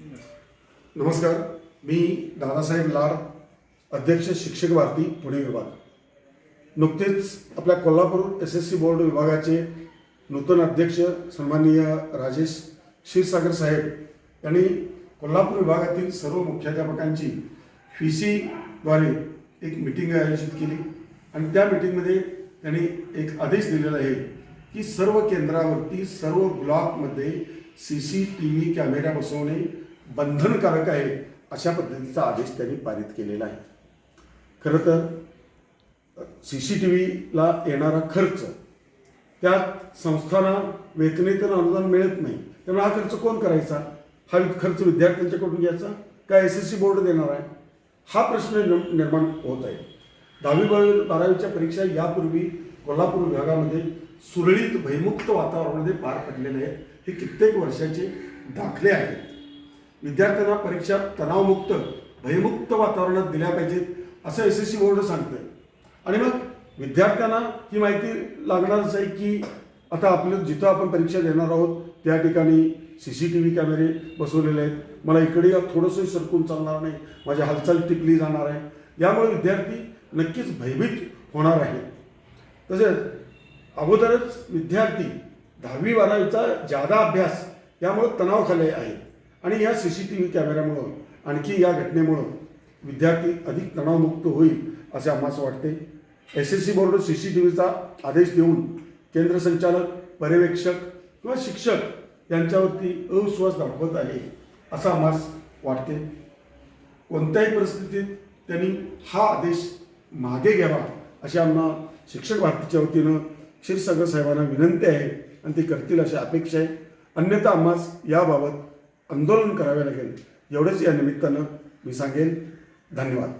नमस्कार. मी दादासाहेब लाड अध्यक्ष शिक्षक भारती पुणे विभाग. नुकतेच आपल्या Kolhapur S S C board विभागाचे नूतन अध्यक्ष सन्माननीय राजेश क्षीरसागर साहेब यांनी कोल्हापूर विभागातील सर्व मुख्याध्यापकांची फी सीद्वारे एक मिटिंग आयोजित केली. आणि त्या मिटिंगमध्ये त्यांनी एक आदेश दिलेला आहे. की सर्व केंद्रावरती सर्व ब्लॉकमध्ये C C T V camera बसवणे बंधनकारक आहे अशा पद्धतीचा आदेश त्यांनी पारित केलेला आहे. खरं तर सी सी टी व्हीला येणारा खर्च त्यात संस्थांना वेतनेतून अनुदान मिळत नाही त्यामुळे हा खर्च कोण करायचा? हा खर्च विद्यार्थ्यांच्याकडून घ्यायचा का एस एस सी बोर्ड देणार आहे? हा प्रश्न निर्माण होत आहे. दहावी बारावीच्या परीक्षा यापूर्वी कोल्हापूर विभागामध्ये सुरळीत भयमुक्त वातावरणामध्ये पार पडलेले आहेत. हे कित्येक वर्षाचे दाखले आहेत. विद्यार्थ्यांना परीक्षा तणावमुक्त भयमुक्त वातावरणात दिल्या पाहिजेत असं एस एस सी बोर्ड सांगतंय. आणि मग विद्यार्थ्यांना ही माहिती लागणारच आहे की आता आपलं जिथं आपण परीक्षा देणार आहोत त्या ठिकाणी सी सी टी व्ही कॅमेरे बसवलेले आहेत. मला इकडे थोडंसं सरकून चालणार नाही. माझी हालचाल टिपली जाणार आहे. यामुळे विद्यार्थी नक्कीच भयभीत होणार आहेत. तसेच अगोदरच विद्यार्थी दहावी बारावीचा जादा अभ्यास यामुळं तणाव तणावाखाली आहे आणि या सी सी टी व्ही कॅमेऱ्यामुळं आणखी या घटनेमुळं विद्यार्थी अधिक तणावमुक्त होईल असे आम्हाला वाटते. S S C board C C T व्हीचा आदेश देऊन केंद्र संचालक पर्यवेक्षक किंवा शिक्षक यांच्यावरती अविश्वास दाखवत आहे असं आम्हाला वाटते. कोणत्याही परिस्थितीत त्यांनी हा आदेश मागे घ्यावा अशी आम्हाला शिक्षक भारतीच्या वतीनं क्षीरसागर साहेबांना विनंती आहे आणि ते करतील अशी अपेक्षा आहे. अन्यथा आम्हास याबाबत आंदोलन करावे लागेल. एवढंच या निमित्तानं मी सांगेन. धन्यवाद.